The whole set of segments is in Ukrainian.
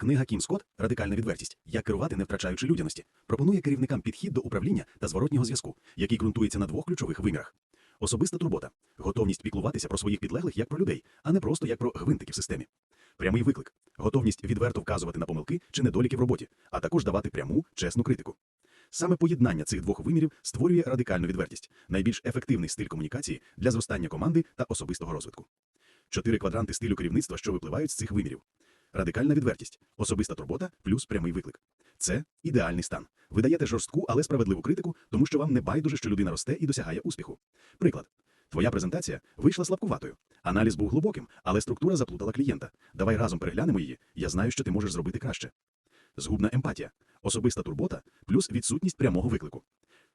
Книга Кім Скотт Радикальна відвертість. Як керувати, не втрачаючи людяності, пропонує керівникам підхід до управління та зворотнього зв'язку, який ґрунтується на двох ключових вимірах. Особиста турбота, готовність піклуватися про своїх підлеглих як про людей, а не просто як про гвинтики в системі. Прямий виклик, готовність відверто вказувати на помилки чи недоліки в роботі, а також давати пряму, чесну критику. Саме поєднання цих двох вимірів створює радикальну відвертість, найбільш ефективний стиль комунікації для зростання команди та особистого розвитку. Чотири квадранти стилю керівництва, що випливають з цих вимірів. Радикальна відвертість, особиста турбота плюс прямий виклик. Це ідеальний стан. Ви даєте жорстку, але справедливу критику, тому що вам не байдуже, що людина росте і досягає успіху. Приклад. Твоя презентація вийшла слабкуватою. Аналіз був глибоким, але структура заплутала клієнта. Давай разом переглянемо її. Я знаю, що ти можеш зробити краще. Згубна емпатія, особиста турбота плюс відсутність прямого виклику.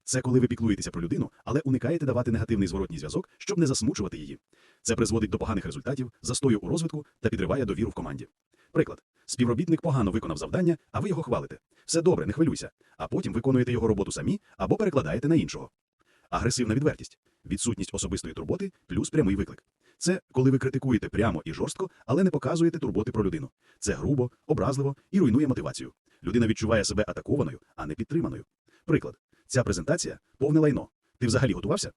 Це коли ви піклуєтеся про людину, але уникаєте давати негативний зворотній зв'язок, щоб не засмучувати її. Це призводить до поганих результатів, застою у розвитку та підриває довіру в команді. Приклад: співробітник погано виконав завдання, а ви його хвалите. Все добре, не хвилюйся. А потім виконуєте його роботу самі або перекладаєте на іншого. Агресивна відвертість, відсутність особистої турботи плюс прямий виклик. Це коли ви критикуєте прямо і жорстко, але не показуєте турботи про людину. Це грубо, образливо і руйнує мотивацію. Людина відчуває себе атакованою, а не підтриманою. Приклад: ця презентація повне лайно. Ти взагалі готувався?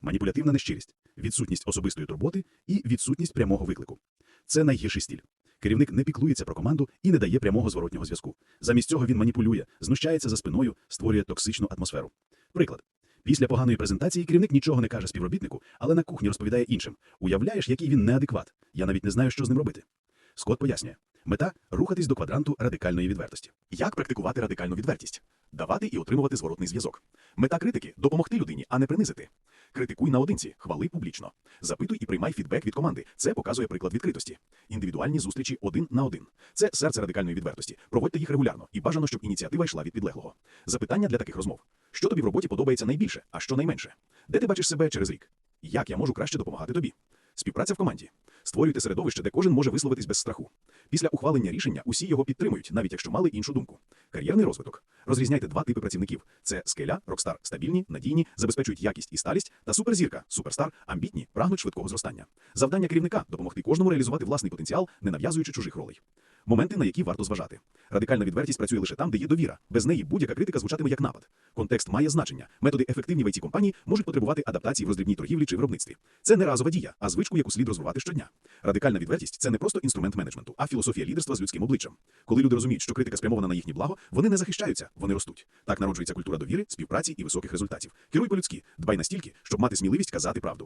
Маніпулятивна нещирість, відсутність особистої турботи і відсутність прямого виклику. Це найгірший стиль. Керівник не піклується про команду і не дає прямого зворотнього зв'язку. Замість цього він маніпулює, знущається за спиною, створює токсичну атмосферу. Приклад. Після поганої презентації керівник нічого не каже співробітнику, але на кухні розповідає іншим. Уявляєш, який він неадекват. Я навіть не знаю, що з ним робити. Скотт пояснює. Мета рухатись до квадранту радикальної відвертості. Як практикувати радикальну відвертість? Давати і отримувати зворотний зв'язок. Мета критики допомогти людині, а не принизити. Критикуй наодинці, хвали публічно. Запитуй і приймай фідбек від команди. Це показує приклад відкритості. Індивідуальні зустрічі один на один. Це серце радикальної відвертості. Проводьте їх регулярно і бажано, щоб ініціатива йшла від підлеглого. Запитання для таких розмов: що тобі в роботі подобається найбільше, а що найменше? Де ти бачиш себе через рік? Як я можу краще допомагати тобі? Співпраця в команді. Створюйте середовище, де кожен може висловитись без страху. Після ухвалення рішення усі його підтримують, навіть якщо мали іншу думку. Кар'єрний розвиток. Розрізняйте два типи працівників: це скеля, рокстар, стабільні, надійні, забезпечують якість і сталість, та суперзірка, суперстар, амбітні, прагнуть швидкого зростання. Завдання керівника допомогти кожному реалізувати власний потенціал, не нав'язуючи чужих ролей. Моменти, на які варто зважати. Радикальна відвертість працює лише там, де є довіра. Без неї будь-яка критика звучатиме як напад. Контекст має значення. Методи ефективні в it компанії можуть потребувати адаптації в роздрібній торгівлі чи виробництві. Це не разова дія, а звичку, яку слід розвивати щодня. Радикальна відвертість це не просто інструмент менеджменту, а філософія лідерства з людським обличчям. Коли люди розуміють, що критика спрямована на їхнє благо, вони не захищаються, вони ростуть. Так народжується культура довіри, співпраці і високих результатів. Керуй по-людськи, дбай настільки, щоб мати сміливість казати правду.